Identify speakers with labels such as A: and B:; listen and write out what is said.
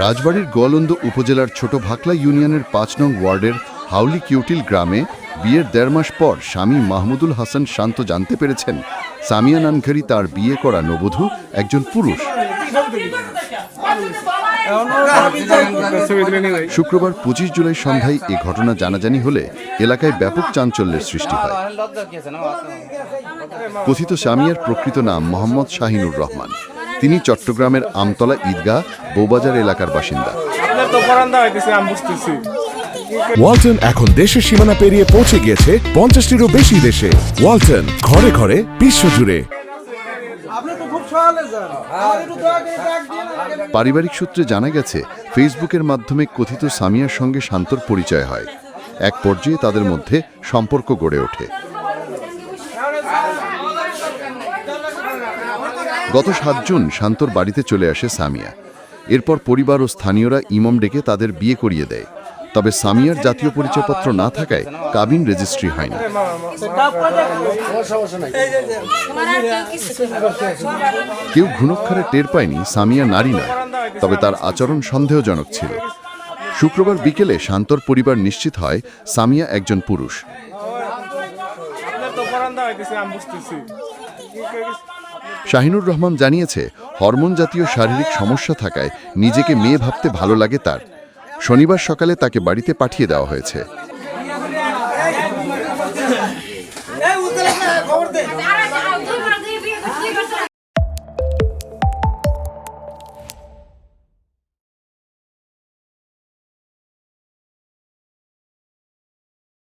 A: রাজবাড়ির গোয়ালন্দ উপজেলার ছোট ভাকলা ইউনিয়নের পাঁচ নং ওয়ার্ডের হাউলি কিউটিল গ্রামে বিয়ের দেড় মাস পর স্বামী মাহমুদুল হাসান শান্ত জানতে পেরেছেন। সামিয়া নানঘারি তার বিয়ে করা নবধূ একজন পুরুষ। শুক্রবার পঁচিশ জুলাই সন্ধ্যায় এ ঘটনা জানাজানি হলে এলাকায় ব্যাপক চাঞ্চল্যের সৃষ্টি হয়। কথিত সামিয়ার প্রকৃত নাম মোহাম্মদ শাহিনুর রহমান। তিনি চট্টগ্রামের আমতলা ঈদগাহ, বৌবাজার এলাকার বাসিন্দা।
B: ওয়ালটন এখন দেশের সীমানা পেরিয়ে পৌঁছে গিয়েছে পঞ্চাশটিরও বেশি দেশে। ওয়ালটন ঘরে ঘরে বিশ্বজুড়ে।
A: পারিবারিক সূত্রে জানা গেছে ফেসবুকের মাধ্যমে কথিত সামিয়ার সঙ্গে শান্তর পরিচয় হয়। এক পর্যায়ে তাদের মধ্যে সম্পর্ক গড়ে ওঠে। গত সাত জুন শান্তর বাড়িতে চলে আসে সামিয়া। এরপর পরিবার ও স্থানীয়রা ইমম ডেকে তাদের বিয়ে করিয়ে দেয়। তবে সামিয়ার জাতীয় পরিচয়পত্র না থাকায় কাবিন রেজিস্ট্রি হয়নি। কেউ ঘুণক্ষরে টের পায়নি সামিয়া নারী নয়, তবে তার আচরণ সন্দেহজনক ছিল। শুক্রবার বিকেলে শান্তর পরিবার নিশ্চিত হয় সামিয়া একজন পুরুষ। শাহিনুর রহমান জানিয়েছে, হরমোন জাতীয় শারীরিক সমস্যা থাকায় নিজেকে মেয়ে ভাবতে ভালো লাগে তার। শনিবার সকালে তাকে বাড়িতে পাঠিয়ে দেওয়া হয়েছে